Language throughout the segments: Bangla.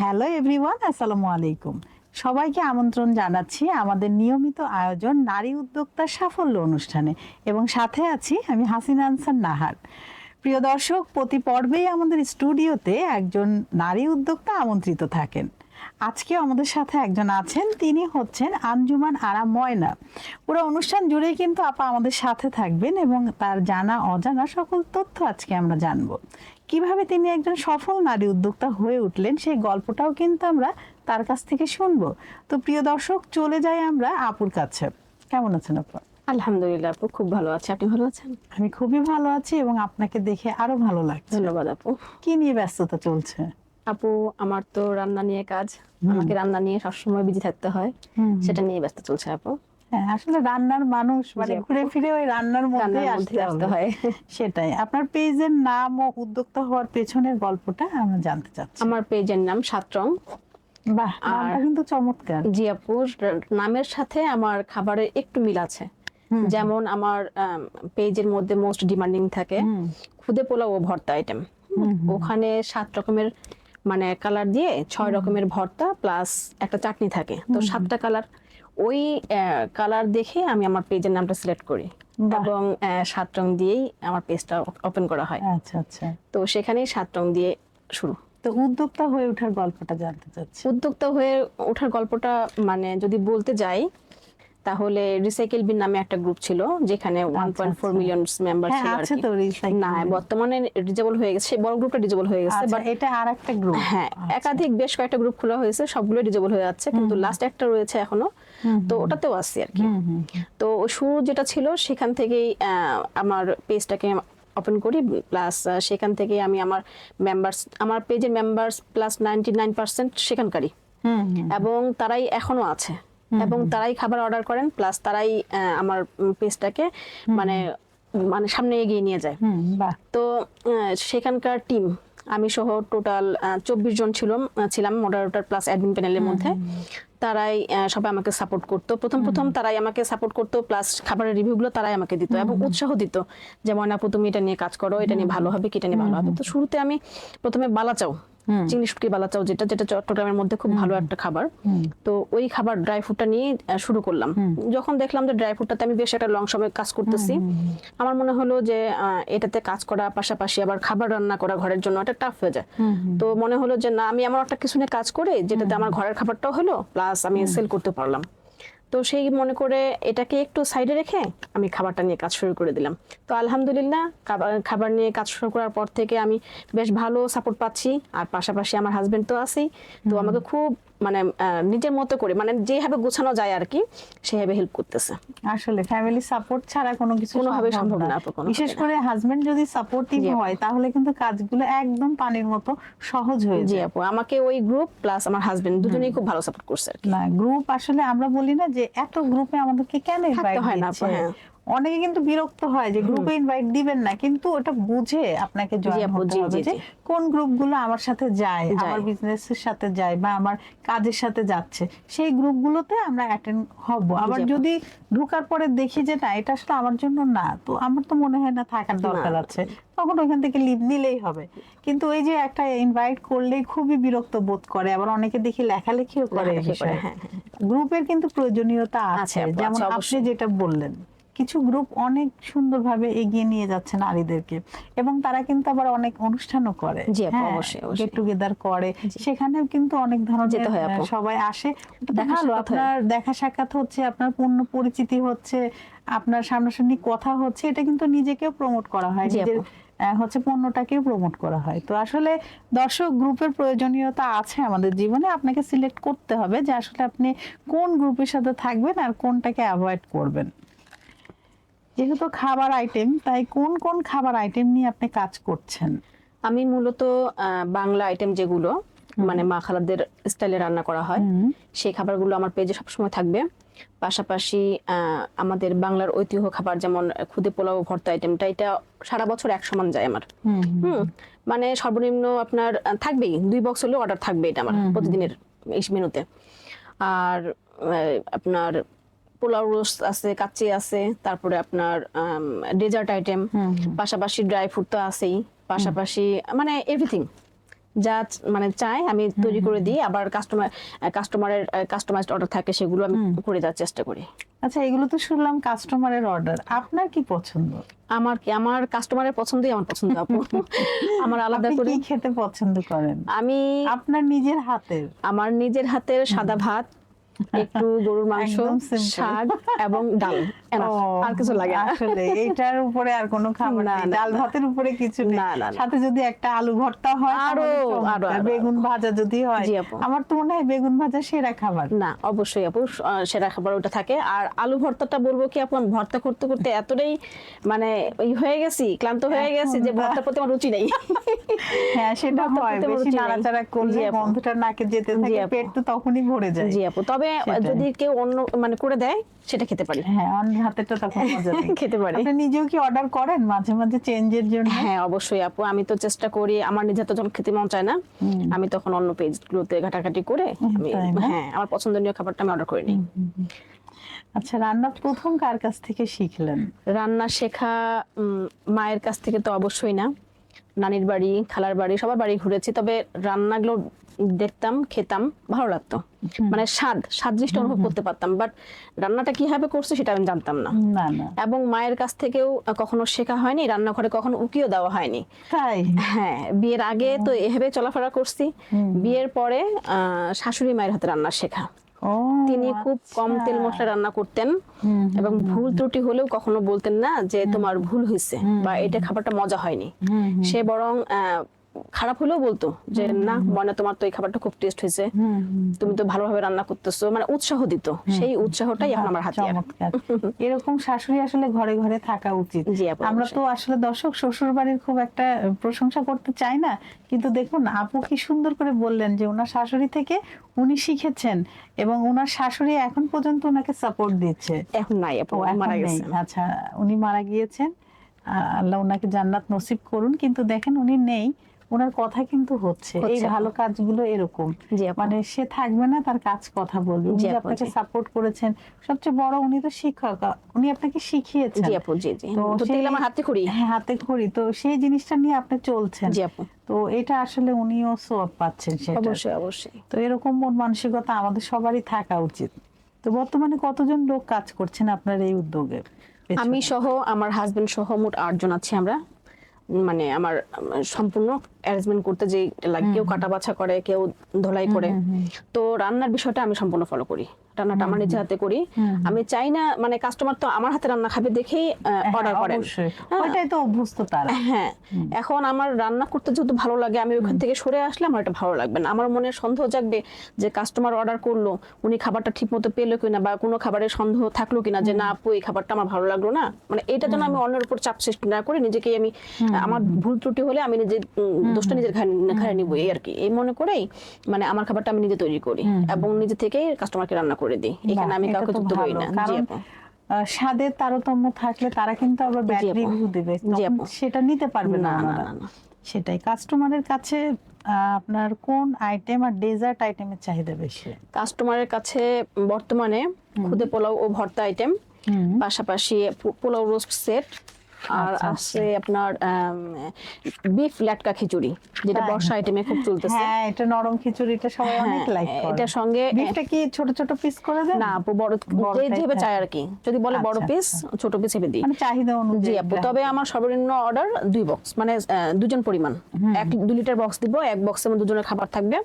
হ্যালো এভরিওয়ান আসসালামু আলাইকুম। সবাইকে আমন্ত্রণ জানাচ্ছি আমাদের নিয়মিত আয়োজন নারী উদ্যোক্তা সাফল্য অনুষ্ঠানে এবং সাথে আছি আমি হাসিনা আনসার নাহার। প্রিয় দর্শক, প্রতি পর্বেই আমাদের স্টুডিওতে একজন নারী উদ্যোক্তা আমন্ত্রিত থাকেন। আজকে আমাদের সাথে একজন আছেন, তিনি হচ্ছেন আঞ্জুমান আরা ময়না। পুরো অনুষ্ঠান জুড়েই কিন্তু আপা আমাদের সাথে থাকবেন এবং তার জানা অজানা সকল তথ্য আজকে আমরা জানব। কীভাবে তিনি একজন সফল নারী উদ্যোক্তা হয়ে উঠলেন সেই গল্পটাও কিন্তু আমরা তার কাছ থেকে শুনব। তো প্রিয় দর্শক চলে যাই আমরা আপুর কাছে। কেমন আছেন আপা? আলহামদুলিল্লাহ আপু খুব ভালো আছে। আপনি ভালো আছেন? আমি খুবই ভালো আছি এবং আপনাকে দেখে আরও ভালো লাগছে। ধন্যবাদ আপু। কি নিয়ে ব্যস্ততা চলছে? আপু আমার তো রান্না নিয়ে কাজ। আমাকে রান্না নিয়ে সবসময় বিজি থাকতে হয়। সেটা নিয়ে ব্যস্ত চলছে আপু। হ্যাঁ আসলে রান্নার মানুষ মানে ঘুরে ফিরে ওই রান্নার মধ্যে আসতে হয়। সেটাই। আপনার পেজের নাম ও উদ্যোক্তা হওয়ার পেছনের গল্পটা আমরা জানতে চাচ্ছি। আমার পেজের নাম সাতরং। বাহ নামটা কিন্তু চমৎকার। জি আপু নামের সাথে আমার খাবারের একটু মিল আছে। যেমন আমার পেজের মধ্যে মোস্ট ডিমান্ডিং থাকে। খুদে পোলাও ও ভর্তা আইটেম। ওখানে সাত রকমের মানে কালার দিয়ে ছয় রকমের ভর্তা প্লাস একটা চাটনি থাকে। তো সাতটা কালার ওই কালার দেখে আমি আমার পেজের নামটা সিলেক্ট করি এবং সাত রং দিয়েই আমার পেজটা ওপেন করা হয়। আচ্ছা আচ্ছা। তো সেখানেই সাত রং দিয়ে শুরু। তো উদ্যোক্তা হয়ে ওঠার গল্পটা জানতে চাচ্ছি। উদ্যোক্তা হয়ে ওঠার গল্পটা মানে যদি বলতে যাই তাহলে রিসাইকেল বিন নামে একটা গ্রুপ ছিল যেখানে ওয়ান পয়েন্ট ফোর আচ্ছা। মিলিয়ন মেম্বার ছিল আছে তো না বর্তমানে ডিজেবল হয়ে গেছে বড় গ্রুপটা ডিজেবল হয়ে গেছে আচ্ছা বাট এটা আর একটা গ্রুপ হ্যাঁ একাধিক বেশ কয়েকটা গ্রুপ খোলা হয়েছে সবগুলো ডিজেবল হয়ে যাচ্ছে কিন্তু লাস্ট একটা রয়েছে এখনও। তো ওটাতেও আসছি আর কি। তো শুরু যেটা ছিল সেখান থেকেই আমার পেজটাকে ওপেন করি প্লাস সেখান থেকে আমি আমার মেম্বার্স আমার পেজের members plus ninety nine percent সেখানকারই এবং তারাই এখনও আছে। এবং তারাই খাবার অর্ডার করেন প্লাস তারাই আমার পেজটাকে মানে মানে সামনে এগিয়ে নিয়ে যায়। হুম তো সেখানকার টিম আমি সহ টোটাল চব্বিশ জন ছিল আহ, ছিলাম মডারেটর প্লাস অ্যাডমিন প্যানেলের মধ্যে। তারাই সবাই আমাকে সাপোর্ট করতো। প্রথম প্রথম তারাই আমাকে সাপোর্ট করতো প্লাস খাবারের রিভিউগুলো তারাই আমাকে দিত এবং উৎসাহ দিত যেমন আপু তুমি এটা নিয়ে কাজ করো এটা নিয়ে ভালো হবে কি এটা নিয়ে ভালো হবে? তো শুরুতে আমি প্রথমে বালাচাও চিংড়ি শুটকি বালাচাও যেটা যেটা চট্টগ্রামের মধ্যে খুব ভালো একটা খাবার। তো ওই খাবার ড্রাই ফ্রুটটা নিয়ে শুরু করলাম। যখন দেখলাম যে ড্রাই ফ্রুটটাতে আমি বেশ একটা লং সময় কাজ করতেছি আমার মনে হলো যে এটাতে কাজ করা পাশাপাশি আবার খাবার রান্না করা ঘরের জন্য একটা টাফ হয়ে যায়। তো মনে হলো যে না আমি এমন একটা কিছু নিয়ে কাজ করে যেটাতে আমার ঘরের খাবারটাও হলো প্লাস আমি সেল করতে পারলাম। তো সেই মনে করে এটাকে একটু সাইডে রেখে আমি খাবারটা নিয়ে কাজ শুরু করে দিলাম। তো আলহামদুলিল্লাহ খাবার খাবার নিয়ে কাজ শুরু করার পর থেকে আমি বেশ ভালো সাপোর্ট পাচ্ছি। আর পাশাপাশি আমার হাজবেন্ড তো আছেই। তো আমাকে খুব মানে নিজের মতো করে মানে যেভাবে গোছানো যায় আর কি সেভাবে হেল্প করতেছে। আসলে ফ্যামিলি সাপোর্ট ছাড়া কোনো কিছু কোনোভাবেই সম্ভব না বিশেষ করে হাজবেন্ড যদি সাপোর্টিভ হয় তাহলে কিন্তু কাজগুলো একদম পানির মতো সহজ হয়ে যায়। আপু আমাকে ওই গ্রুপ প্লাস আমার হাজবেন্ড দুজনেই খুব ভালো সাপোর্ট করছে আর কি। না গ্রুপ আসলে আমরা বলি না যে এত গ্রুপে আমাদেরকে কেন ইনভাইট হয় না হ্যাঁ। অনেকে কিন্তু বিরক্ত হয় যে গ্রুপে ইনভাইট দিবেন না কিন্তু ওটা বুঝে আপনাকে জয়েন হতে হবে যে কোন গ্রুপগুলো আমার সাথে যায়। আমার বিজনেসের সাথে যায় বা আমার কাজের সাথে যাচ্ছে সেই গ্রুপগুলোতে আমরা অ্যাটেন্ড হব। আবার যদি ঢোকার পরে দেখি যে না এটা আসলে আমার জন্য না তো আমার তো মনে হয় না থাকার দরকার আছে তখন ওইখান থেকে লিভ নিলেই হবে। কিন্তু ওই যে একটা ইনভাইট করলেই খুবই বিরক্ত বোধ করে আবার অনেকে দেখি লেখালেখিও করে করে, বিষয়ে। হ্যাঁ, গ্রুপের কিন্তু প্রয়োজনীয়তা আছে যেমন আপনি। যেটা বললেন। কিছু গ্রুপ অনেক সুন্দরভাবে এগিয়ে নিয়ে যাচ্ছে নারীদেরকে এবং তারা কিন্তু আবার অনেক অনুষ্ঠানও করে। গেট টুগেদার করে। সেখানেও কিন্তু অনেক ধরনের যেতে হয় সবাই আসে। ভালো আপনার দেখা সাক্ষাৎ হচ্ছে আপনার পূর্ণ পরিচিতি হচ্ছে আপনার সামনাসামনি কথা হচ্ছে এটা কিন্তু নিজেকেও প্রমোট করা হয়। নিজের হচ্ছে পণ্যটাকেও প্রমোট করা হয়। তো আসলে দর্শক গ্রুপের প্রয়োজনীয়তা আছে আমাদের জীবনে আপনাকে সিলেক্ট করতে হবে যে আসলে আপনি কোন গ্রুপের সাথে থাকবেন আর কোনটাকে অ্যাভয়েড করবেন। যেহেতু খাবার আইটেম তাই কোন কোন খাবার আইটেম নিয়ে আপনি কাজ করছেন? আমি মূলত বাংলা আইটেম যেগুলো মানে মা খালাদের স্টাইলে রান্না করা হয় সেই খাবারগুলো আমার পেজে সবসময় থাকবে। পাশাপাশি আমাদের বাংলার ঐতিহ্য খাবার যেমন খুদে পোলাও ভর্তা আইটেমটা এটা সারা বছর এক সমান যায় আমার। হুম মানে সর্বনিম্ন আপনার থাকবেই দুই বক্স হলেও অর্ডার থাকবে এটা আমার প্রতিদিনের এই মেনুতে আর আপনার পোলাও রোস্ট আছে কাচ্চি আছে তারপরে আপনার ডেজার্ট আইটেম পাশাপাশি ড্রাই ফ্রুট তো আছেই পাশাপাশি মানে এভরিথিং যা মানে চাই আমি তৈরি করে দিই আবার কাস্টমার কাস্টমারের কাস্টমাইজড অর্ডার থাকে সেগুলো আমি করে দেওয়ার চেষ্টা করি। আচ্ছা এগুলো তো শুনলাম কাস্টমারের অর্ডার আপনার কি পছন্দ? আমার কি আমার কাস্টমারের পছন্দই আমার পছন্দ আপু। আমার আলাদা করে খেতে পছন্দ করেন? আমি আপনার নিজের হাতের। আমার নিজের হাতের সাদা ভাত একটু গরুর মাংস শাক এবং ডাল আর কিছু লাগে আসলে এটার উপরে আর কোনো খাবার না, ডাল ভাতের উপরে কিছু না। সাথে যদি একটা আলু ভর্তা হয় আরও, আরও, বেগুন ভাজা যদি হয় আমার তো মনে হয় বেগুন ভাজা সেরা খাবার। না অবশ্যই আপু সেরা খাবার ওটা থাকে। আর আলু ভর্তাটা বলব কি আপু আমি ভর্তা করতে করতে এতটাই মানে হয়ে গেছি ক্লান্ত হয়ে গেছি যে ভর্তা প্রতি আমার রুচি নেই। হ্যাঁ সেটা হয়। বেশি নাড়াচাড়া করলে। গন্ধটা নাকে যেতে থাকে পেট তো তখনই ভরে যায়। জি আপু। তবে। যদি কেউ অন্য মানে করে দেয় সেটা খেতে পারি। হ্যাঁ অন্য হাতেরটা তখন মজা খেতে পারি। আপনি নিজেও কি অর্ডার করেন মাঝে মাঝে চেঞ্জের জন্য? হ্যাঁ অবশ্যই আপু। আমি তো চেষ্টা করি আমার নিজে তো যখন খেতে মন চায় না আমি তখন অন্য পেজগুলোতে ঘাটাঘাটি করে আমি হ্যাঁ আমার পছন্দনীয় খাবারটা আমি অর্ডার করে নিই। আচ্ছা রান্না প্রথম কার কাছ থেকে শিখলেন? রান্না শেখা মায়ের কাছ থেকে তো অবশ্যই না। নানির বাড়ি খালার বাড়ি সবার বাড়ি ঘুরেছি। তবে রান্নাগুলো দেখতাম খেতাম ভালো লাগতো। মানে স্বাদ স্বাদ জিনিসটা অনুভব করতে পারতাম। বাট রান্নাটা কীভাবে করছে সেটা আমি জানতাম না। এবং মায়ের কাছ থেকেও কখনো শেখা হয়নি রান্নাঘরে কখনো উকিও দেওয়া হয়নি। তাই? হ্যাঁ বিয়ের আগে তো এভাবে চলাফেরা করছি। বিয়ের পরে আহ, শাশুড়ি মায়ের হাতে রান্না শেখা। তিনি খুব কম তেল মশলা রান্না করতেন এবং ভুল ত্রুটি হলেও কখনো বলতেন না যে তোমার ভুল হয়েছে বা এটা খাবারটা মজা হয়নি। সে বরং আহ, খারাপ হলেও বলতো যে না মনে তোমার তো এই খাবারটা খুব টেস্ট হয়েছে। তুমি তো ভালোভাবে রান্না করতেছো। মানে উৎসাহ দিত। সেই উৎসাহটাই এখন আমার হাতে এরকম শাশুড়ি আসলে ঘরে ঘরে থাকা উচিত। আমরা তো আসলে দর্শক শ্বশুর বাড়ির খুব একটা প্রশংসা করতে চাই না। কিন্তু দেখুন আপু কি সুন্দর করে বললেন যে ওনার শাশুড়ি থেকে উনি শিখেছেন এবং ওনার শাশুড়ি এখন পর্যন্ত ওনাকে সাপোর্ট দিচ্ছে। এখন নাই আপু মারা নেই। গেছে আচ্ছা উনি মারা গিয়েছেন। আল্লাহ ওনাকে জান্নাত নসিব করুন। কিন্তু দেখেন উনি নেই। ওনার কথা কিন্তু হচ্ছে এই ভালো কাজগুলো এরকম। মানে সে থাকবে না তার কাজ কথা বলবে। উনি আপনাকে সাপোর্ট করেছেন। সবচেয়ে বড় উনি তো শিক্ষক উনি আপনাকে শিখিয়েছেন। জি আপু জি জি। তো তেল আমার হাতে করি। হ্যাঁ হাতে খড়ি তো সেই জিনিসটা নিয়ে আপনি চলছেন। জি আপু। তো এটা আসলে উনিও সোয়াব পাচ্ছেন সেটা। অবশ্যই অবশ্যই। তো এরকম মন মানসিকতা আমাদের সবারই থাকা উচিত। তো বর্তমানে কতজন লোক কাজ করছেন আপনার এই উদ্যোগে আমি সহ আমার হাজবেন্ড সহ মোট আটজন আছি আমরা। মানে আমার সম্পূর্ণ অ্যারেঞ্জমেন্ট করতে যে লাগে কেউ কাটা বাছা করে কেউ ধোলাই করে। তো রান্নার বিষয়টা আমি সম্পূর্ণ ফলো করি। রান্নাটা আমার নিজে হাতে করি। আমি চাই না মানে কাস্টমার তো আমার হাতে রান্না খাবে দেখেই হ্যাঁ, অর্ডার করেন। অবশ্যই। হ্যাঁ। ওইটাই তো অভ্যস্ত তারা। হ্যাঁ। এখন আমার রান্না করতে যেহেতু ভালো লাগে আমি ওখান থেকে সরে আসলে আমার এটা ভালো লাগবে না। আমার মনে সন্দেহ জাগবে যে কাস্টমার অর্ডার করল উনি খাবারটা ঠিক মতো পেল কিনা বা কোনো খাবারের সন্দেহ থাকল কিনা যে না আপু এই খাবারটা আমার ভালো লাগল না। মানে এটা যেন আমি অন্যের উপর চাপ সৃষ্টি না করে নিজেকে আমি আমার ভুল ত্রুটি হলে আমি নিজে দোষটা নিজের ঘাড়ে নিবো এই আর কি। এই মনে করেই মানে আমার খাবারটা আমি নিজে তৈরি করি এবং নিজে থেকেই কাস্টমারকে রান্না করে দিই। এখানে আমি কাউকে যুক্ত করি না জি আপু। আহ, তারতম্য থাকলে তারা কিন্তু আবার ব্যাড রিভিউ দেবে। সেটা নিতে পারবে না। সেটাই। কাস্টমারের কাছে আপনার কোন আইটেম আর ডেজার্ট আইটেমের চাহিদা বেশি? কাস্টমারের কাছে বর্তমানে খুদে পোলাও ও ভর্তা আইটেম পাশাপাশি পোলাও রোস্ট সেট আর আচ্ছা, আছে আপনার বিফ লাটকা খিচুড়ি যেটা বর্ষা আইটেমে খুব চলতেছে। হ্যাঁ এটা নরম খিচুড়িটা সবাই অনেক হ্যাঁ, লাইক করে। এটার সঙ্গে বিফটা কি ছোট ছোট পিস করে দেন? না আপু বড় যে যেভাবে। চায় আর কি। যদি বলে বড় আচ্ছা, পিস ছোট পিস হেবে দিই। মানে চাহিদা অনুযায়ী জি আপু তবে আমার সর্বনিম্ন অর্ডার দুই বক্স মানে দুজন পরিমাণ। এক দুই লিটার বক্স দিব এক বক্সে আমার দুজনের খাবার থাকবে।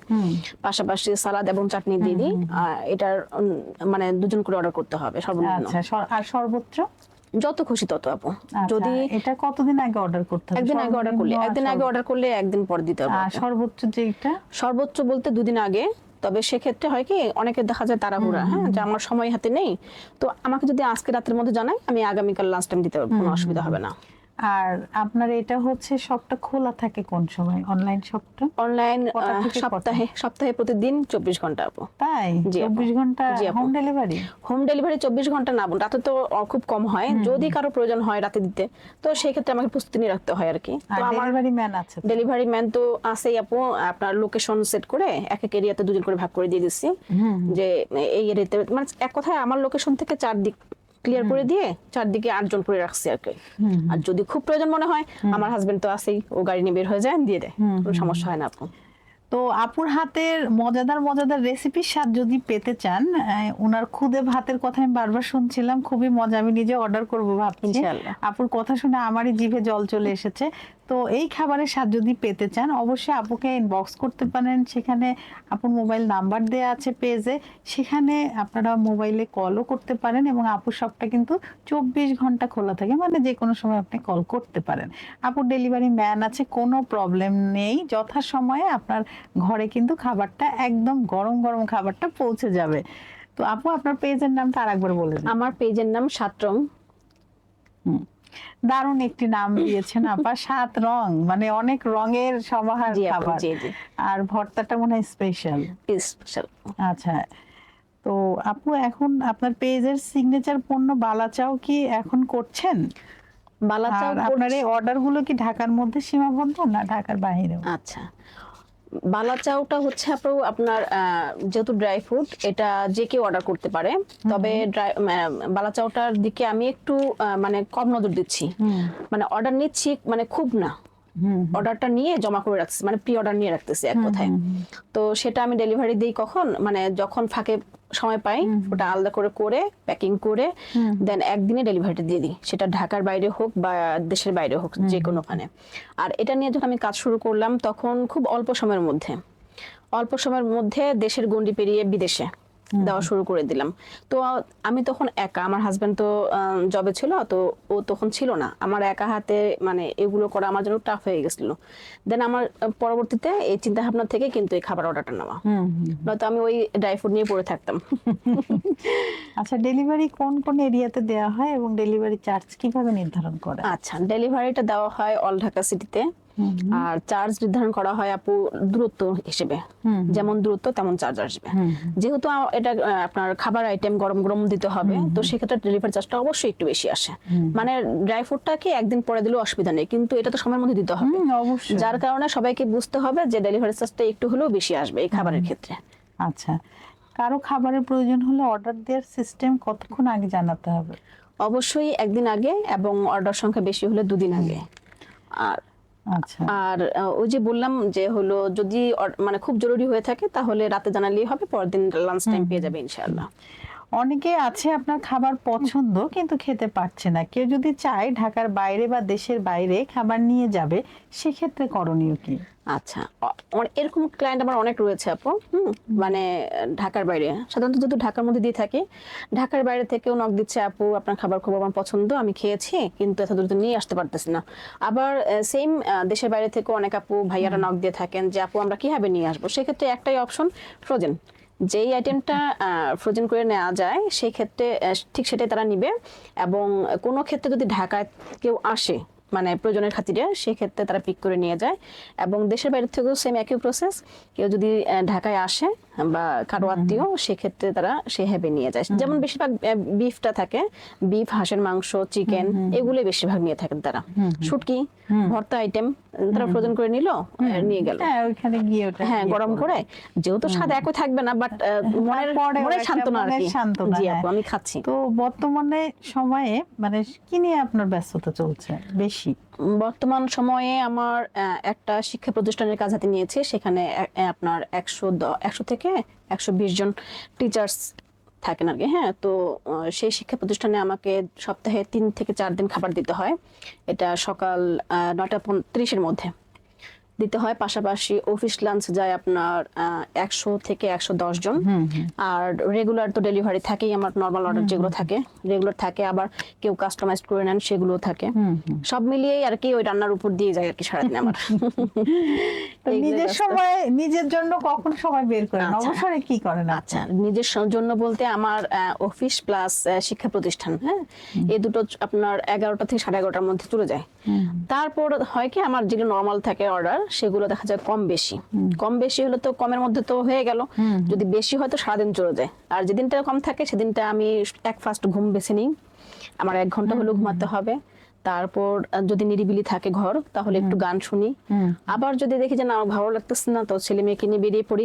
পাশাপাশি সালাদ এবং চাটনি দিয়ে দিই। এটার মানে দুজন করে অর্ডার করতে হবে সর্বনিম্ন। আচ্ছা আর সর্বোচ্চ? যত খুশি তত আপু। আচ্ছা, যদি এটা কতদিন আগে অর্ডার করতে হবে? একদিন আগে অর্ডার করলে একদিন আগে অর্ডার করলে একদিন পর দিতে হবে সর্বোচ্চ যে এটা যেটা সর্বোচ্চ বলতে দুদিন আগে। তবে সেক্ষেত্রে হয় কি অনেকে দেখা যায় তাড়াহুড়া হ্যাঁ যে আমার সময় হাতে নেই। তো আমাকে যদি আজকে রাতের মধ্যে জানাই আমি আগামীকাল লাস্ট টাইম দিতে পারব কোনো অসুবিধা হবে না। আর আপনার এটা হচ্ছে শপটা খোলা থাকে কোন সময়? অনলাইন শপটা? অনলাইন? সপ্তাহে সপ্তাহে প্রতিদিন চব্বিশ ঘণ্টা আপু। তাই। চব্বিশ ঘণ্টা হোম ডেলিভারি হোম ডেলিভারি চব্বিশ ঘণ্টা না রাতে তো খুব কম হয়। যদি কারও প্রয়োজন হয় রাতে দিতে তো সেই ক্ষেত্রে আমাকে প্রস্তুতি নিয়ে রাখতে হয় আর কি। তো আমার ডেলিভারি ম্যান আছে তো? ডেলিভারি ম্যান তো আছেই আপু। আপনার লোকেশন সেট করে এক এক এরিয়াতে দুজন করে ভাগ করে দিয়ে দিচ্ছি। যে এই এরিয়াতে মানে এক কথায় আমার লোকেশন থেকে চারদিক ক্লিয়ার করে দিয়ে চারদিকে আটজন করে রাখছি আর কি। আর যদি খুব প্রয়োজন মনে হয় আমার হাজবেন্ড তো আছেই ও গাড়ি নিয়ে বের হয়ে যায় দিয়ে দেয়। কোনো সমস্যা হয় না আপু তো আপুর হাতের মজাদার মজাদার রেসিপির স্বাদ যদি পেতে চান ওনার খুদে ভাতের কথা আমি বারবার শুনছিলাম খুবই মজা আমি নিজে অর্ডার করব ভাবছি। আপুর কথা শুনে আমারই জিভে জল চলে এসেছে। তো এই খাবারের স্বাদ যদি পেতে চান অবশ্যই আপুকে ইনবক্স করতে পারেন। সেখানে আপুর মোবাইল নাম্বার দেওয়া আছে পেজে সেখানে আপনারা মোবাইলে কলও করতে পারেন এবং আপুর শপটা কিন্তু চব্বিশ ঘণ্টা খোলা থাকে মানে যে কোনো সময় আপনি কল করতে পারেন। আপুর ডেলিভারি ম্যান আছে কোনো প্রবলেম নেই। যথাসময়ে আপনার ঘরে কিন্তু খাবারটা একদম গরম গরম খাবারটা পৌঁছে যাবে। তো আপু আপনার পেজের নামটা আরেকবার বলে আমার পেজের নাম সাতরং। দারুণ একটি নাম দিয়েছেন আপা। সাত রং মানে অনেক রঙের সমাহার খাবার। আর ভর্তাটা মনে হয় স্পেশাল স্পেশাল আচ্ছা তো আপু এখন আপনার পেজের সিগনেচার পণ্য বালাচাও কি এখন করছেন? বালাচাও আপনার এই অর্ডারগুলো কি ঢাকার মধ্যে সীমাবদ্ধ না ঢাকার বাইরেও আচ্ছা বালা চাউটা হচ্ছে আপু আপনার আহ, যেহেতু ড্রাই ফ্রুট এটা যে কেউ অর্ডার করতে পারে। তবে ড্রাই বালা চাউটার দিকে আমি একটু মানে কম নজর দিচ্ছি। মানে অর্ডার নিচ্ছি মানে খুব না। অর্ডারটা নিয়ে জমা করে রাখছি মানে প্রি অর্ডার নিয়ে রাখতেছি এক কথায়। তো সেটা আমি ডেলিভারি দিই কখন? মানে যখন ফাঁকে সময় পাই ওটা আলাদা করে করে প্যাকিং করে দেন একদিনে ডেলিভারিটা দিয়ে দিই। সেটা ঢাকার বাইরে হোক বা দেশের বাইরে হোক যে কোনোখানে। আর এটা নিয়ে যখন আমি কাজ শুরু করলাম তখন খুব অল্প সময়ের মধ্যে। অল্প সময়ের মধ্যে দেশের গন্ডি পেরিয়ে বিদেশে। দেওয়া শুরু করে দিলাম। তো আমি তখন একা আমার হাজব্যান্ড তো জবে ছিল তো ও তখন ছিল না। আমার একা হাতে মানে এগুলো করা আমার জন্য টাফ হয়ে গেছিল। দেন আমার পরবর্তীতে এই চিন্তা ভাবনা থেকে কিন্তু এই খাবার অর্ডারটা নেওয়া। নয়তো আমি ওই ড্রাই ফ্রুট নিয়ে পড়ে থাকতাম। আচ্ছা ডেলিভারি কোন কোন এরিয়াতে দেওয়া হয় এবং ডেলিভারি চার্জ কীভাবে নির্ধারণ করে? আচ্ছা ডেলিভারিটা দেওয়া হয় অল ঢাকা সিটিতে আর চার্জ নির্ধারণ করা হয় আপু দূরত্ব হিসেবে। যেমন দূরত্ব তেমন চার্জ আসবে। যেহেতু এটা আপনার খাবার আইটেম গরম গরম দিতে হবে তো সেক্ষেত্রে ডেলিভারি চার্জটা অবশ্যই একটু বেশি আসে। মানে ড্রাই ফ্রুটটাকে একদিন পরে দিলেও অসুবিধা নেই কিন্তু এটা তো সময়ের মধ্যে দিতে হবে। যার কারণে সবাইকে বুঝতে হবে যে ডেলিভারি চার্জটা একটু হলেও বেশি আসবে এই খাবারের ক্ষেত্রে। আচ্ছা। কারও খাবারের প্রয়োজন হলে অর্ডার দেওয়ার সিস্টেম কতক্ষণ আগে জানাতে হবে? অবশ্যই একদিন আগে এবং অর্ডার সংখ্যা বেশি হলে দুদিন আগে। আর আর ওই যে বললাম যে হলো যদি মানে খুব জরুরি হয়ে থাকে তাহলে রাতে জানালেই হবে পরের দিন লাঞ্চ টাইম পেয়ে যাবে ইনশাআল্লাহ। অনেকে আছে আপনার খাবার পছন্দ কিন্তু খেতে পারছে না। কেউ যদি চায় ঢাকার বাইরে বা দেশের বাইরে খাবার নিয়ে যাবে সেক্ষেত্রে করণীয় কি? আচ্ছা। অ- এরকম ক্লায়েন্ট আমার অনেক রয়েছে আপু, হুম? মানে ঢাকার বাইরে। সাধারণত যেহেতু ঢাকার মধ্যে দিয়ে থাকি, ঢাকার বাইরে থেকেও নক দিচ্ছে আপু, আপনার খাবার খুব আমার পছন্দ, আমি খেয়েছি, কিন্তু এত দ্রুত নিয়ে আসতে পারতেছি না। আবার সেম দেশের বাইরে থেকেও অনেক আপু ভাইয়ারা নক দিয়ে থাকেন যে, আপু, আমরা কীভাবে নিয়ে আসব? সেক্ষেত্রে একটাই অপশন ফ্রোজেন যেই আইটেমটা ফ্রোজেন করে নেওয়া যায় সেই ক্ষেত্রে ঠিক সেটাই তারা নিবে। এবং কোনো ক্ষেত্রে যদি ঢাকায় কেউ আসে মানে প্রয়োজনের খাতিরে সেক্ষেত্রে তারা পিক করে নিয়ে যায়। এবং দেশের বাইরে থেকেও সেম একই প্রসেস কেউ যদি ঢাকায় আসে বা কারও আত্মীয় সেক্ষেত্রে তারা সেভাবে নিয়ে যায়। যেমন বেশিরভাগ বিফটা থাকে বিফ হাঁসের মাংস চিকেন এগুলোই বেশিরভাগ নিয়ে থাকেন তারা। শুটকি ভর্তা আইটেম তারা ফ্রোজেন করে নিল নিয়ে গেল। হ্যাঁ গিয়ে ওটা হ্যাঁ গরম করে। যেহেতু স্বাদ একই থাকবে না বাট মনের মনের সান্ত্বনা আর কি। জি। আপু আমি খাচ্ছি। তো বর্তমানে সময়ে মানে কি নিয়ে আপনার ব্যস্ততা চলছে? বেশি বর্তমান সময়ে আমার একটা শিক্ষা প্রতিষ্ঠানের কাজ হাতে নিয়েছি। সেখানে আপনার একশো একশো থেকে একশো বিশ জন টিচার্স থাকেন আর কি হ্যাঁ? তো সেই শিক্ষা প্রতিষ্ঠানে আমাকে সপ্তাহে তিন থেকে চার দিন খাবার দিতে হয়। এটা সকাল নটা পঁয়ত্রিশের ত্রিশের মধ্যে। দিতে হয়। পাশাপাশি অফিস লাঞ্চ যায় আপনার একশো থেকে একশো দশ জন। আর রেগুলার তো ডেলিভারি থাকেই আমার নর্মাল অর্ডার যেগুলো থাকে। রেগুলার থাকে আবার কেউ কাস্টমাইজ করে নেন সেগুলো থাকে। সব মিলিয়েই আর কি ওই রান্নার উপর দিয়ে যায় আর কি সারাদিন আমার। নিজের সময় নিজের জন্য কখন সময় বের করেন? আচ্ছা। অবসরে কি করেন? আচ্ছা নিজের জন্য বলতে আমার অফিস প্লাস শিক্ষা প্রতিষ্ঠান হ্যাঁ? এই দুটো আপনার এগারোটা থেকে সাড়ে এগারোটার মধ্যে চলে যায়। তারপর হয় কি আমার যেগুলো নর্মাল থাকে অর্ডার সেগুলো দেখা যায় কম বেশি। কম বেশি হলে তো কমের মধ্যে তো হয়ে গেল। যদি বেশি হয় তো সারাদিন চলে যায়। আর যেদিনটা কম থাকে সেদিনটা আমি এক ফার্স্ট ঘুম বেছে নিই। আমার এক ঘণ্টা হলেও ঘুমাতে হবে। তারপর যদি নিরিবিলি থাকে ঘর তাহলে একটু গান শুনি। আবার যদি দেখি যে না আমার ভালো লাগতেছে না তো ছেলে মেয়েকে নিয়ে বেরিয়ে পড়ি।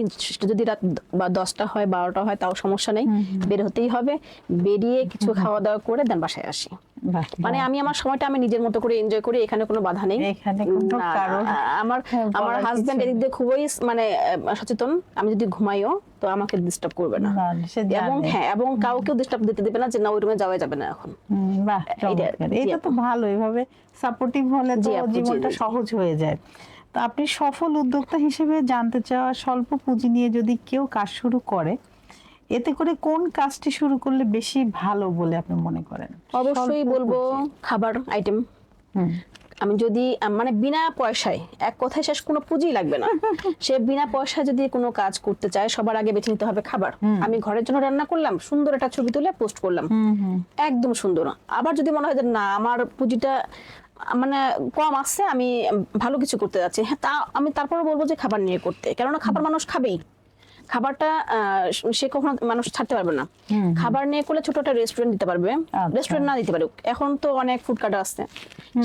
যদি রাত বা দশটা হয় বারোটা হয় তাও সমস্যা নেই। বের হতেই হবে। বেরিয়ে কিছু খাওয়া দাওয়া করে দেন বাসায় আসি। মানে আমি আমার সময়টা আমি নিজের মতো করে এনজয় করি এখানে কোনো বাধা নেই। আমার হ্যাঁ, আমার হাজবেন্ড এদিক দিয়ে খুবই মানে সচেতন। আমি যদি ঘুমাইও তো আমাকে ডিস্টার্ব করবে না। এবং হ্যাঁ এবং কাউকেও ডিস্টার্ব দিতে দিবে না যে না ওই রুমে যাওয়া যাবে না এখন। বাহ। জি এটা তো ভালো এভাবে সাপোর্টিভ হলে তো জীবনটা। সহজ হয়ে যায়। তো আপনি সফল উদ্যোক্তা হিসেবে জানতে চাওয়া স্বল্প পুঁজি নিয়ে যদি কেউ কাজ শুরু করে এতে করে কোন কাজটি শুরু করলে বেশি ভালো বলে আপনি মনে করেন? অবশ্যই বলব খাবার আইটেম আমি যদি মানে বিনা পয়সায় এক কথায় শেষ কোনো পুঁজি লাগবে না। সে বিনা পয়সায় যদি কোনো কাজ করতে চায় সবার আগে বেছে নিতে হবে খাবার। আমি ঘরের জন্য রান্না করলাম সুন্দর একটা ছবি তুলে পোস্ট করলাম। একদম সুন্দর। আবার যদি মনে হয় যে না আমার পুঁজিটা মানে কম আসছে আমি ভালো কিছু করতে যাচ্ছি। হ্যাঁ তা আমি তারপরে বলব যে খাবার নিয়ে করতে। কেননা খাবার মানুষ খাবেই। খাবারটা সে কখনো মানুষ ছাড়তে পারবে না। খাবার নিয়ে করলে ছোট একটা রেস্টুরেন্ট দিতে পারবে। আচ্ছা। রেস্টুরেন্ট না দিতে পারে এখন তো অনেক ফুড কার্ট আছে।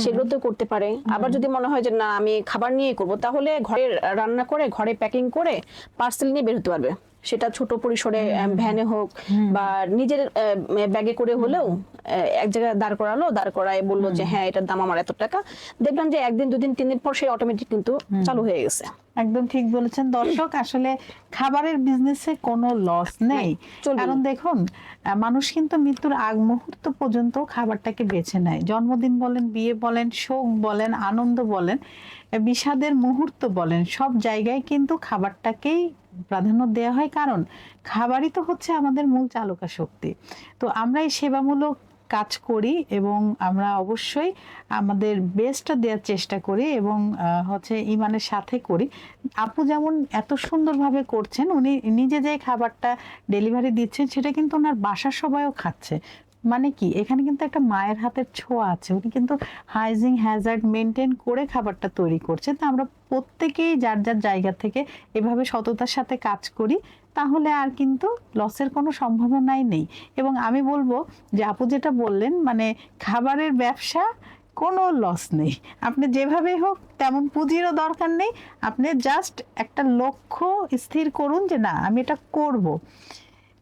সেগুলো তো করতে পারে। আবার যদি মনে হয় যে না আমি খাবার নিয়ে করব তাহলে ঘরে রান্না করে ঘরে প্যাকিং করে পার্সেল নিয়ে বের হতে পারবে। সেটা ছোট পরিসরে ভ্যানে হোক বা নিজের ব্যাগে করে হলেও এক জায়গায় দাঁড় করালো দাঁড় করায় বলল যে হ্যাঁ এটার দাম আমার এত টাকা। দেখলাম যে একদিন দুদিন তিন দিন পর সে অটোমেটিক কিন্তু চালু হয়ে গেছে। একদম ঠিক বলেছেন। দর্শক আসলে খাবারের বিজনেসে কোনো লস নেই। কারণ দেখুন মানুষ কিন্তু মৃত্যুর আগ মুহূর্ত পর্যন্ত খাবারটাকে বেছে নেয়। জন্মদিন বলেন বিয়ে বলেন শোক বলেন আনন্দ বলেন বিষাদের মুহূর্ত বলেন সব জায়গায় কিন্তু খাবারটাকেই প্রাধান্য দেওয়া হয়, কারণ খাবারই তো হচ্ছে আমাদের মূল চালকা শক্তি। তো আমরা এই সেবামূলক কাজ করি এবং আমরা অবশ্যই আমাদের বেস্টটা দেওয়ার চেষ্টা করি এবং হচ্ছে ইমানের সাথে করি। আপু যেমন এত সুন্দরভাবে করছেন, উনি নিজে যে খাবারটা ডেলিভারি দিচ্ছেন, সেটা কিন্তু ওনার বাসার সবাইও খাচ্ছে। মানে কি? এখানে কিন্তু একটা মায়ের হাতের ছোঁয়া আছে। উনি কিন্তু হাইজিং হ্যাজার্ড মেনটেন করে খাবারটা তৈরি করছে। তা আমরা প্রত্যেকেই যার যার জায়গা থেকে এভাবে সততার সাথে কাজ করি, তাহলে আর কিন্তু লসের কোনো সম্ভাবনাই নেই। এবং আমি বলব যে আপু যেটা বললেন মানে খাবারের ব্যবসা কোনো লস নেই। আপনি যেভাবে হোক, তেমন পুঁজিরও দরকার নেই। আপনি জাস্ট একটা লক্ষ্য স্থির করুন যে না, আমি এটা করব।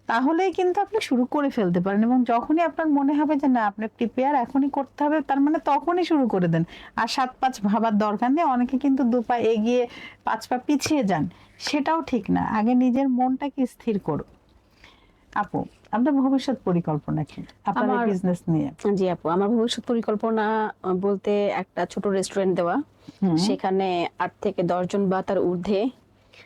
তাহলেই কিন্তু আপনি শুরু করে ফেলতে পারেন এবং যখনই আপনার মনে হবে যে না আপনি প্রিপেয়ার এখনই করতে হবে তার মানে তখনই শুরু করে দেন। আর সাত পাঁচ ভাবার দরকার নেই অনেকে কিন্তু দু পা এগিয়ে পাঁচ পা পিছিয়ে যান সেটাও ঠিক না। আগে নিজের মনটাকে স্থির করুন। আপু আপনার ভবিষ্যৎ পরিকল্পনা কি? আপনার বিজনেস নিয়ে। জি আপু আমার ভবিষ্যৎ পরিকল্পনা বলতে একটা ছোট রেস্টুরেন্ট দেওয়া। সেখানে আট থেকে দশ জন বা তার ঊর্ধ্বে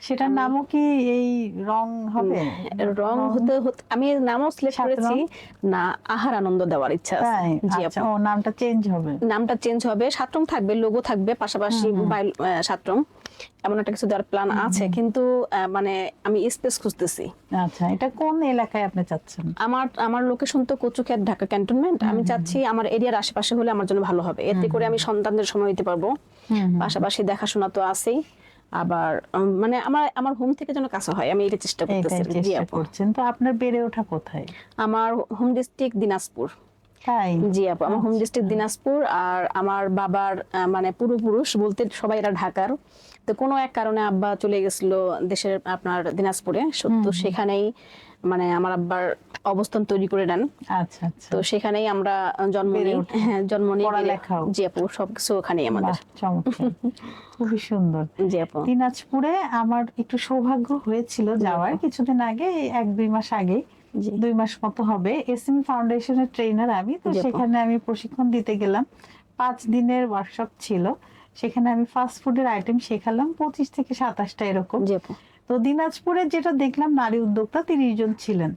সেটার নামও কি এই রং হবে? রং হতে হতে- আমি নামও সিলেক্ট করেছি। না আহার আনন্দ দেওয়ার ইচ্ছা আছে। জি আচ্ছা আপু। ও নামটা চেঞ্জ হবে। নামটা চেঞ্জ হবে। সাত রং থাকবে লোগো থাকবে পাশাপাশি মোবাইল সাত রং এমন একটা কিছু দেওয়ার প্ল্যান আছে কিন্তু মানে আমি স্পেস খুঁজতেছি। আচ্ছা এটা কোন এলাকায় আপনি চাচ্ছেন? আমার আমার লোকেশন তো কচুখ্যাত ঢাকা ক্যান্টনমেন্ট আমি চাচ্ছি আমার এরিয়ার আশেপাশে হলে আমার জন্য ভালো হবে। এতে করে আমি সন্তানদের সময় দিতে পারব। পাশাপাশি দেখাশোনা তো আছেই। আবার মানে আমার আমার হোম থেকে যেন কাছে হয় আমি এটা চেষ্টা করতেছি জি আপু করছেন। তো আপনার বেড়ে ওঠা কোথায়? আমার হোম ডিস্ট্রিক্ট দিনাজপুর। তাই? জি আপু আমার হোম আচ্ছা। ডিস্ট্রিক্ট দিনাজপুর আর আমার বাবার মানে পূর্বপুরুষ বলতে সবাই এরা ঢাকার। তো কোনো এক কারণে আব্বা চলে গেছিল দেশের আপনার দিনাজপুরে। সত্য সেখানেই মানে আমার আব্বার অবস্থান তৈরি করে নেন আচ্ছা আচ্ছা। তো সেখানেই আমরা জন্ম নিই। হ্যাঁ জন্ম নিই পড়ালেখাও। জি আপু সবকিছু ওখানেই আমাদের। চমৎকার। খুবই সুন্দর। জি আপু। দিনাজপুরে আমার একটু সৌভাগ্য হয়েছিল যাওয়ার কিছুদিন আগে এক দুই মাস আগে দুই মাস মতো হবে। এসএম ফাউন্ডেশনের ট্রেনার আমি। তো সেখানে আমি প্রশিক্ষণ দিতে গেলাম। পাঁচ দিনের ওয়ার্কশপ ছিল। সেখানে আমি ফাস্ট ফুডের আইটেম শেখালাম। পঁচিশ থেকে সাতাশটা এরকম। তো দিনাজপুরে যেটা দেখলাম নারী উদ্যোক্তা তিরিশ জন ছিলেন।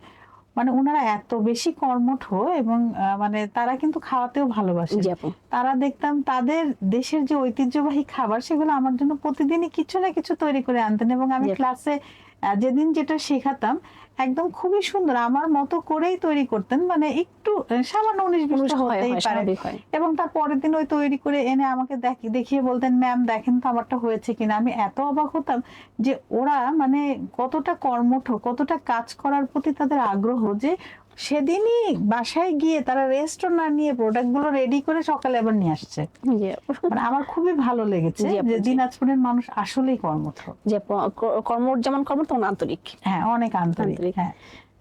মানে ওনারা এত বেশি কর্মঠ এবং মানে তারা কিন্তু খাওয়াতেও ভালোবাসে তারা দেখতাম তাদের দেশের যে ঐতিহ্যবাহী খাবার সেগুলো আমার জন্য প্রতিদিনই কিছু না কিছু তৈরি করে আনতেন এবং আমি ক্লাসে যেদিন যেটা শেখাতাম একদম খুবই সুন্দর। আমার মতো করেই তৈরি করতেন মানে একটু সামান্য উনিশ বিশ হতেই পারে। এবং তার পরের দিন ওই তৈরি করে এনে আমাকে দেখি- দেখিয়ে বলতেন ম্যাম দেখেন তো আমারটা হয়েছে কিনা। আমি এত অবাক হতাম যে ওরা মানে কতটা কর্মঠ কতটা কাজ করার প্রতি তাদের আগ্রহ যে সেদিনই বাসায় গিয়ে তারা রেস্টও না নিয়ে প্রোডাক্টগুলো রেডি করে সকালে আবার নিয়ে আসছে। মানে আমার খুবই ভালো লেগেছে যে দিনাজপুরের মানুষ আসলেই কর্মঠ। ক- কর্ম যেমন কর্ম তেমন আন্তরিক। হ্যাঁ অনেক আন্তরিক আন্তরিক। হ্যাঁ।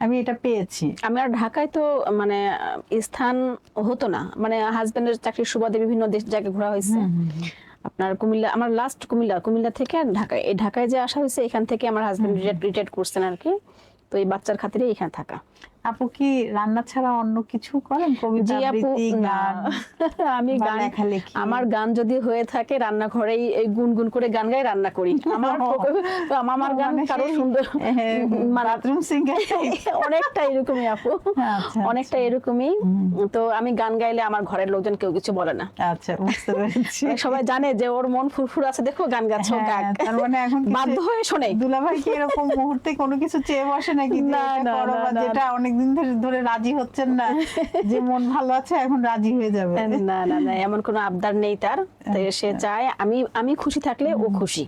আমি এটা পেয়েছি। আমি আর ঢাকায় তো মানে স্থান হতো না। মানে হাজবেন্ডের চাকরির সুবাদে বিভিন্ন দেশ জায়গায় ঘোরা হয়েছে। আপনার কুমিল্লা আমার লাস্ট কুমিল্লা কুমিল্লা থেকে আর ঢাকায়। এই ঢাকায় যে আসা হয়েছে এখান থেকে আমার হাজবেন্ড রিটায়ার করছেন আর কি। তো এই বাচ্চার খাতিরে এখানে থাকা। আপু কি রান্না ছাড়া অন্য কিছু করেন? কবিতা আবৃত্তি গান আমি গান লেখালেখি? আমার গান যদি হয়ে থাকে রান্নাঘরেই এই গুনগুন করে গান গাই রান্না করি। আমার তো আমার গান মানে কারও সুন্দর মানে বাথরুম সিঙ্গার অনেকটা এরকমই আপু। আচ্ছা, অনেকটা এরকমই। তো আমি গান গাইলে আমার ঘরের লোকজন কেউ কিছু বলে না। আচ্ছা বুঝতে পেরেছি। সবাই জানে যে ওর মন ফুরফুর আছে দেখো গান গাচ্ছ হ্যাঁ, গাক তার মানে এখন বাধ্য হয়ে শোনে। দুলাভাই কি এরকম মুহূর্তে কোনো কিছু চেয়ে বসে নাকি? না, না, যেটা অনেকদিন ধরে রাজি হচ্ছেন না যে মন ভালো আছে এখন রাজি হয়ে যাবে। না না না এমন কোনো আবদার নেই তার। তাই সে চায় আমি আমি খুশি থাকলে ও খুশি।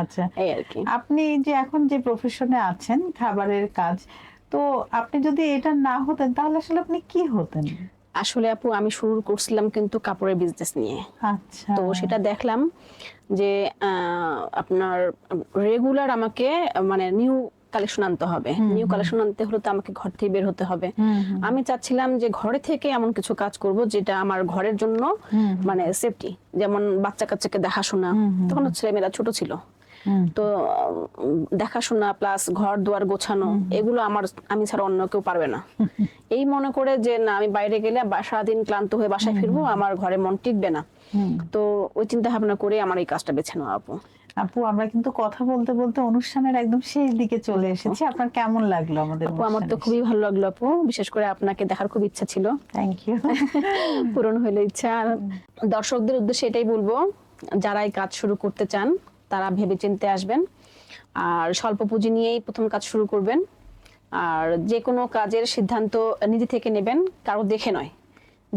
আচ্ছা। এই আর কি। আপনি যে এখন যে প্রফেশনে আছেন খাবারের কাজ তো আপনি যদি এটা না হতেন তাহলে আসলে আপনি কি হতেন? আসলে আপু আমি শুরু করছিলাম কিন্তু কাপড়ের বিজনেস নিয়ে। আচ্ছা। তো সেটা দেখলাম যে আহ, আপনার রেগুলার আমাকে মানে নিউ কালেকশন আনতে হবে। নিউ কালেকশন আনতে হলে তো আমাকে ঘর থেকে বের হতে হবে। আমি চাচ্ছিলাম যে ঘরে থেকে এমন কিছু কাজ করব যেটা আমার ঘরের জন্য মানে সেফটি যেমন বাচ্চা কাচ্চাকে দেখাশোনা। তখন ছেলেমেয়েরা ছোট ছিল। তো দেখাশোনা প্লাস ঘর দুয়ার গোছানো এগুলো আমার আমি ছাড়া অন্য কেউ পারবে না। এই মনে করে যে না আমি বাইরে গেলে বা- সারাদিন ক্লান্ত হয়ে বাসায় ফিরবো আমার ঘরে মন টিকবে না। তো ওই চিন্তা ভাবনা করে আমার এই কাজটা বেছে নেওয়া আপু। আপু আমরা কিন্তু কথা বলতে বলতে অনুষ্ঠানের একদম শেষ দিকে চলে এসেছি। আপনার কেমন লাগল আমাদের আপু আমার তো খুবই ভালো লাগল আপু। বিশেষ করে আপনাকে দেখার খুব ইচ্ছা ছিল। থ্যাংক ইউ পূরণ হইল ইচ্ছা। আর দর্শকদের উদ্দেশ্যে এটাই বলব যারা এই কাজ শুরু করতে চান তারা ভেবে চিনতে আসবেন। আর স্বল্প পুঁজি নিয়েই প্রথম কাজ শুরু করবেন। আর যে কোনো কাজের সিদ্ধান্ত নিজে থেকে নেবেন কারও দেখে নয়।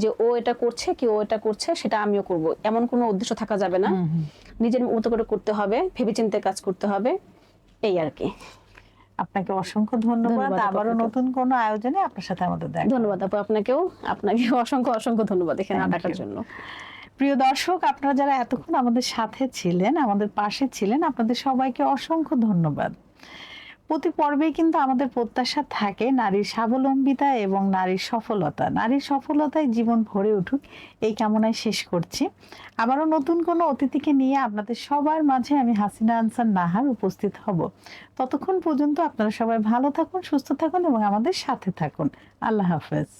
যে ও এটা করছে কি ও এটা করছে সেটা আমিও করব। এমন কোনো উদ্দেশ্য থাকা যাবে না। নিজের মতো করে করতে হবে ভেবে চিন্তে কাজ করতে হবে এই আর কি। আপনাকে অসংখ্য ধন্যবাদ। আবারও নতুন কোনো আয়োজনে আপনার সাথে আমাদের দেখা। ধন্যবাদ আপু আপনাকেও। আপনাকে অসংখ্য অসংখ্য ধন্যবাদ এখানে ডাকার জন্য। প্রিয় দর্শক আপনারা যারা এতক্ষণ আমাদের সাথে ছিলেন আমাদের পাশে ছিলেন আপনাদের সবাইকে অসংখ্য ধন্যবাদ। প্রতি পর্বেই কিন্তু আমাদের প্রত্যাশা থাকে নারীর স্বাবলম্বিতা এবং নারীর সফলতা। নারীর সফলতায় জীবন ভরে উঠুক, এই কামনায় শেষ করছি। আবারও নতুন কোনো অতিথিকে নিয়ে আপনাদের সবার মাঝে আমি হাসিনা আনসার নাহার উপস্থিত হব। ততক্ষণ পর্যন্ত আপনারা সবাই ভালো থাকুন, সুস্থ থাকুন এবং আমাদের সাথে থাকুন। আল্লাহ হাফেজ।